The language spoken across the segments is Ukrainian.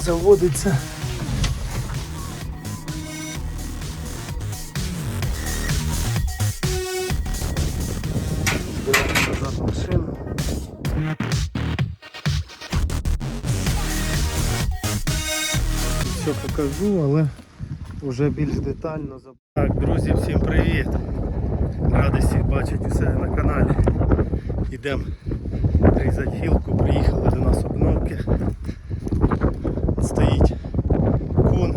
заводиться. Все покажу, але вже більш детально. Так, друзі, всім привіт! Радий всіх бачити у себе на каналі. Йдемо різати гілку, приїхали до нас обновки. Стоїть кун,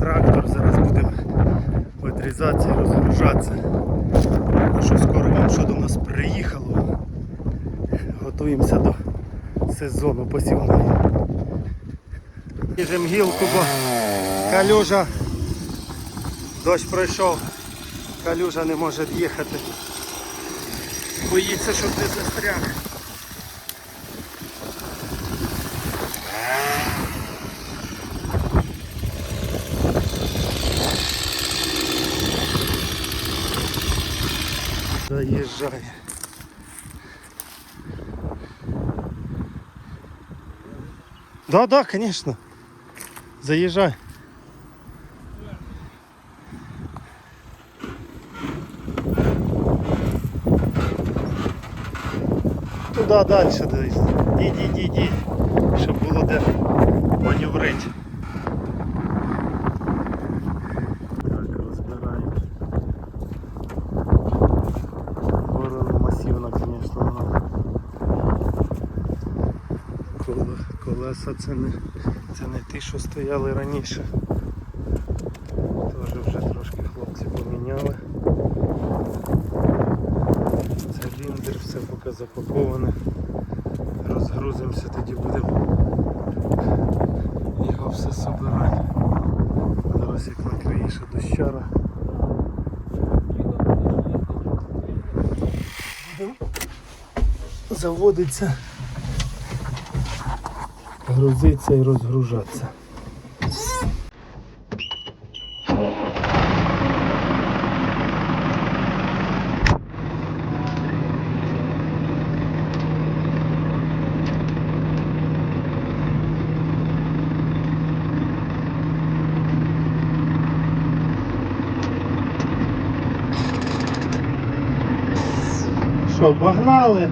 трактор, зараз будемо відрізатися і розгружатися. Ну що скоро вам що до нас приїхало. Готуємося до сезону посівної. Ріжемо гілку, бо калюжа. Дощ пройшов, калюжа не може їхати. Боїться, щоб не застряг. Заїжджає. Да, да, конечно. Заезжай. Туда дальше десь. Іди, іди, іди, щоб було де маневрити. Колеса це не, це не ті, що стояли раніше. Теж вже трошки хлопці поміняли. Циліндр, все поки запаковане. Розгрузимося, тоді будемо його все собирати. Зараз як накриє дощара. Заводиться, грузиться і розгружатися. Що, погнали?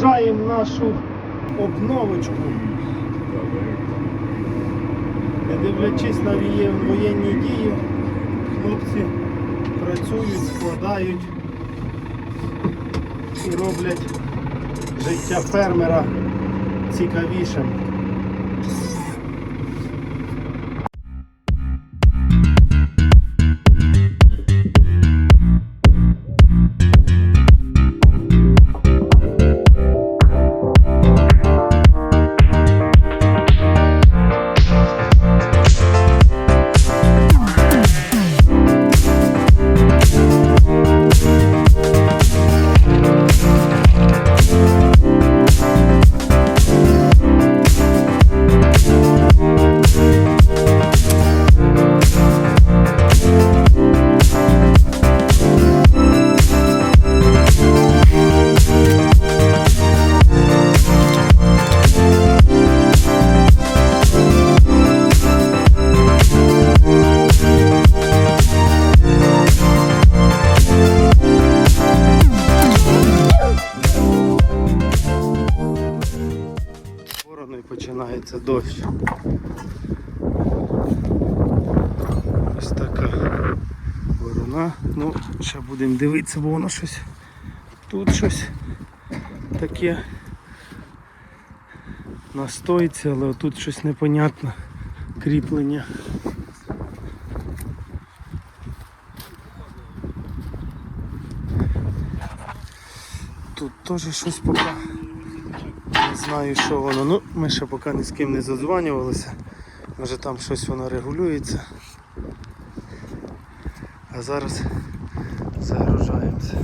Розгружаємо нашу обновочку. Не дивлячись на воєнні дії, хлопці працюють, складають і роблять життя фермера цікавішим. Дощ. Ось така ворона. Ну, ще будемо дивитися, бо воно щось тут щось таке настоїться, але тут щось непонятне кріплення. Тут теж щось поки. Знаю, що воно. Ну, ми ще поки ні з ким не зазванювалися. Може там щось воно регулюється. А зараз загружаємося.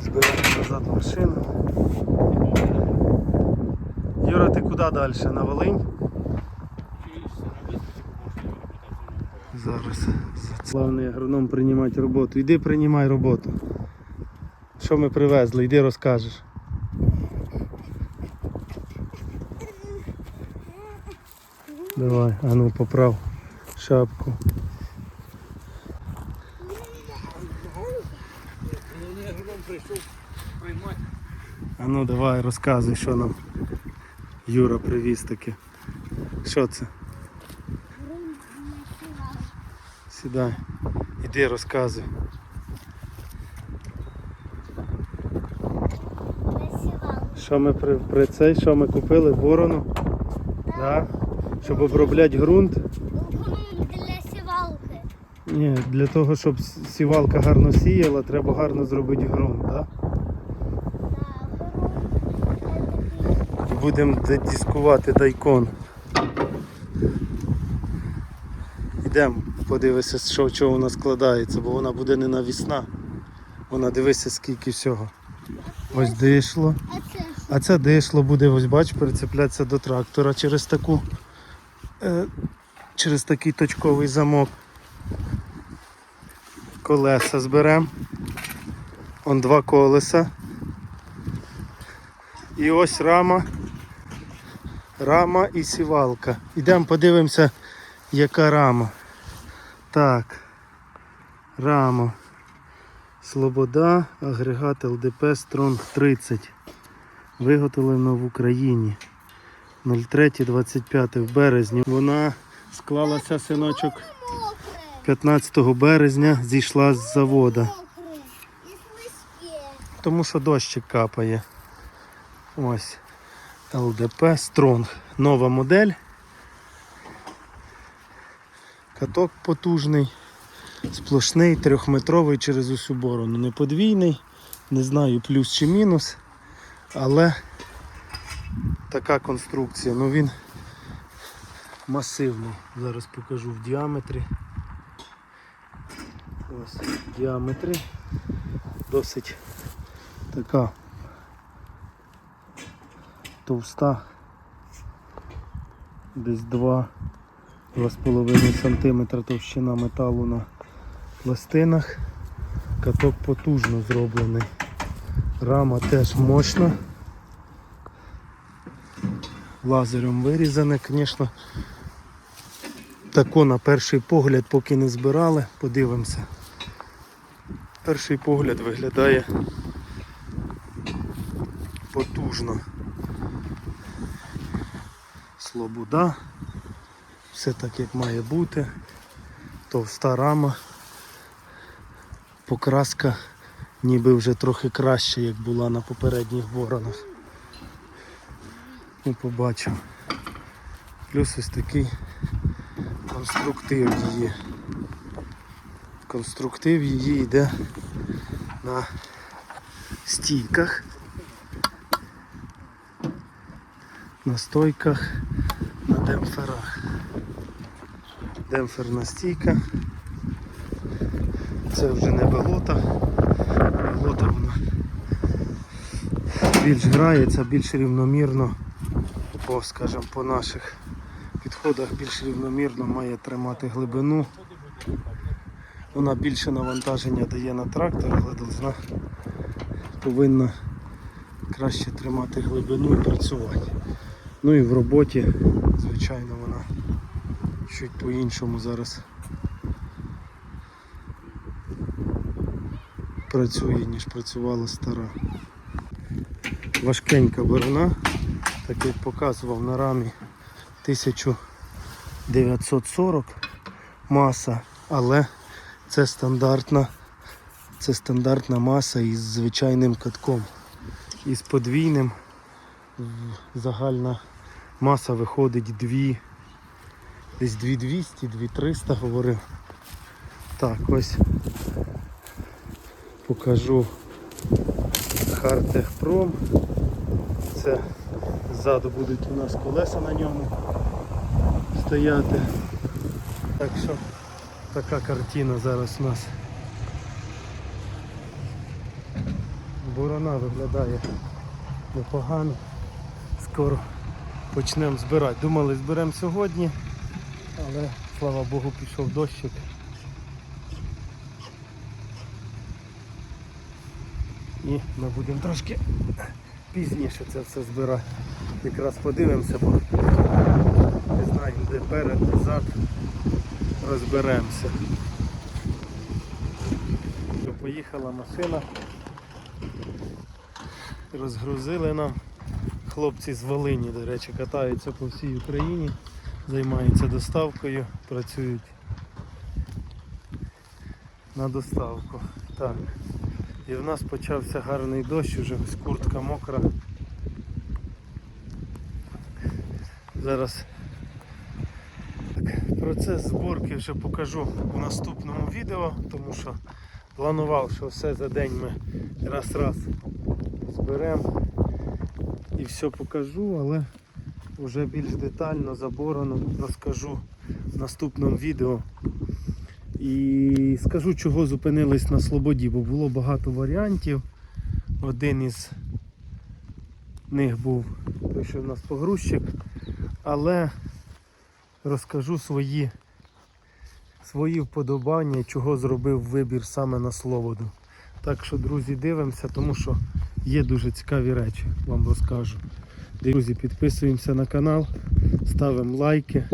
Збираємо назад машину. Юра, ти куди далі? На Волинь? Зараз. Главний агроном приймати роботу. Йди приймай роботу. Що ми привезли, йди розкажеш. Давай, а ну поправ шапку. А ну давай розказуй, що нам Юра привіз таке. Що це? Сідай. Іди розказуй. Що ми при, при цей, що ми купили ворону? Да? Щоб обробляти ґрунт. для сівалки. Ні, для того, щоб сівалка гарно сіяла, треба гарно зробити ґрунт, так? І будемо дискувати дайкон. Ідемо, подивися, що, що вона складається, бо вона буде не навісна. Вона дивися скільки всього. Ось дишло. А це? Дишло буде, ось бач, прицеплятися до трактора через таку через такий точковий замок. Колеса зберемо. Он два колеса. І ось рама. Рама і сівалка. Ідемо подивимося, яка рама. Так. Рама. Слобода, агрегат ЛДП Стронг 30. Виготовлено в Україні. 03.25 в березні. Вона склалася синочок 15 березня, зійшла з завода. Тому що дощик капає. Ось. ЛДП Стронг. Нова модель. Каток потужний, сплошний, трьохметровий через усю борону. Не подвійний, не знаю плюс чи мінус, але така конструкція. Ну він масивний. Зараз покажу в діаметрі. Ось в діаметрі. Досить така товста. Десь 2 2,5 см товщина металу на пластинах. Каток потужно зроблений. Рама теж мощна. Лазером вирізане, звісно. Тако на перший погляд, поки не збирали, подивимося. Перший погляд виглядає потужно. Слобода. Все так як має бути. Товста рама. Покраска ніби вже трохи краще, як була на попередніх воронах. Ну, побачимо. Плюс ось такий конструктив її. Конструктив її йде на стійках. На стойках, на демпферах. Демпферна стійка. Це вже не болота. Болота вона більш грається, більш рівномірно, по, скажімо, по наших підходах більш рівномірно має тримати глибину. Вона більше навантаження дає на трактор, але должна повинна краще тримати глибину і працювати. Ну і в роботі, звичайно, вона чуть по-іншому зараз працює, ніж працювала стара. Важкенька борона, так як показував на рамі 1940 маса, але це стандартна, це стандартна маса із звичайним катком. Із подвійним загальна маса виходить 2, десь 2200, 2300 говорив. Так, ось покажу Хартехпром. Це ззаду будуть у нас колеса на ньому стояти. Так що така картина зараз у нас. Борона виглядає непогано. Скоро почнемо збирати. Думали зберемо сьогодні, але слава Богу пішов дощик. І ми будемо трошки пізніше це все збирати. Якраз подивимося, бо не знаємо, де перед, назад. Розберемося. Поїхала машина. Розгрузили нам. Хлопці з Волині, до речі, катаються по всій Україні, займаються доставкою, працюють на доставку. Так. І в нас почався гарний дощ, уже ось куртка мокра. Зараз так, процес зборки вже покажу в наступному відео, тому що планував, що все за день ми раз-раз зберемо і все покажу, але вже більш детально заборено розкажу в наступному відео. І скажу, чого зупинились на Слободі, бо було багато варіантів. Один із них був той, що в нас погрузчик, але розкажу свої, свої вподобання, чого зробив вибір саме на Слободу. Так що, друзі, дивимося, тому що є дуже цікаві речі, вам розкажу. Друзі, підписуємося на канал, ставимо лайки.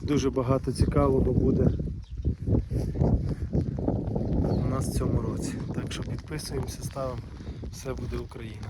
Дуже багато цікавого буде у нас в цьому році. Так що підписуємося, ставимо. Все буде Україна.